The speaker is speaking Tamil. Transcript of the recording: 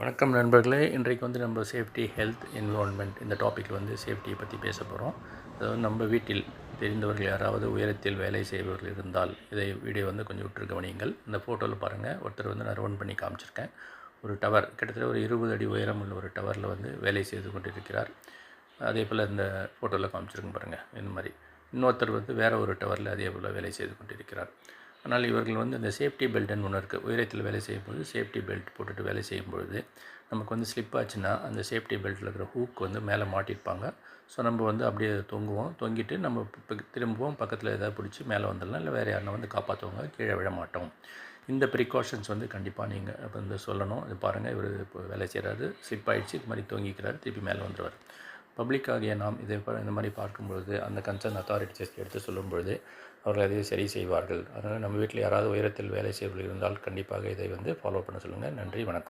வணக்கம் நண்பர்களே. இன்றைக்கு வந்து நம்ம சேஃப்டி ஹெல்த் என்விரான்மெண்ட் இந்த டாப்பிக்கில் வந்து சேஃப்டியை பற்றி பேச போகிறோம் அதாவது நம்ம வீட்டில் தெரிந்தவர்கள் யாராவது உயரத்தில் வேலை செய்பவர்கள் இருந்தால் இதை வீடியோ வந்து கொஞ்சம் விட்டு கவனியுங்கள். இந்த ஃபோட்டோவில் பாருங்கள் ஒருத்தர் வந்து நான் ரவுண்ட் பண்ணி காமிச்சிருக்கேன். ஒரு டவர் கிட்டத்தட்ட ஒரு இருபது அடி உயரம் உள்ள ஒரு டவரில் வந்து வேலை செய்து கொண்டிருக்கிறார். அதே போல் இந்த ஃபோட்டோவில் காமிச்சிருக்கேன் பாருங்கள் இந்த மாதிரி. இன்னொருத்தர் வந்து வேறு ஒரு டவரில் அதே போல் வேலை செய்து கொண்டிருக்கிறார். ஆனால் இவர்கள் வந்து இந்த சேஃப்டி பெல்ட்னு ஒன்று இருக்குது உயரத்தில் வேலை செய்யும்போது சேஃப்டி பெல்ட் போட்டுட்டு வேலை செய்யும்பொழுது நமக்கு வந்து ஸ்லிப் ஆச்சுன்னா அந்த சேஃப்டி பெல்ட்டில் இருக்கிற ஹூக் வந்து மேலே மாட்டியிருப்பாங்க. ஸோ நம்ம வந்து அப்படியே தொங்குவோம். தொங்கிட்டு நம்ம இப்போ திரும்பவும் பக்கத்தில் எதாவது பிடிச்சி மேலே வந்துடலாம். இல்லை வேறு யாருன்னா வந்து காப்பாற்றுவாங்க கீழே விழ மாட்டோம். இந்த ப்ரிகாஷன்ஸ் வந்து கண்டிப்பாக நீங்கள் வந்து சொல்லணும். இது பாருங்கள் இவர் இப்போ வேலை செய்கிறாரு ஸ்லிப் ஆகிடுச்சு இது மாதிரி தொங்கிக்கிறாரு. திருப்பி மேலே வந்துடுவார் பப்ளிக்காகிய நாம் இதை இந்த மாதிரி பார்க்கும் பொழுது அந்த கன்சர்ன் அத்தாரிட்டிஸ் எடுத்து சொல்லும்பொழுது அவர்கள் அதை சரி செய்வார்கள். அதனால் நம்ம வீட்டில் யாராவது உயரத்தில் வேலை செய்வர்கள் இருந்தால் கண்டிப்பாக இதை வந்து ஃபாலோ பண்ண சொல்லுங்கள் நன்றி வணக்கம்.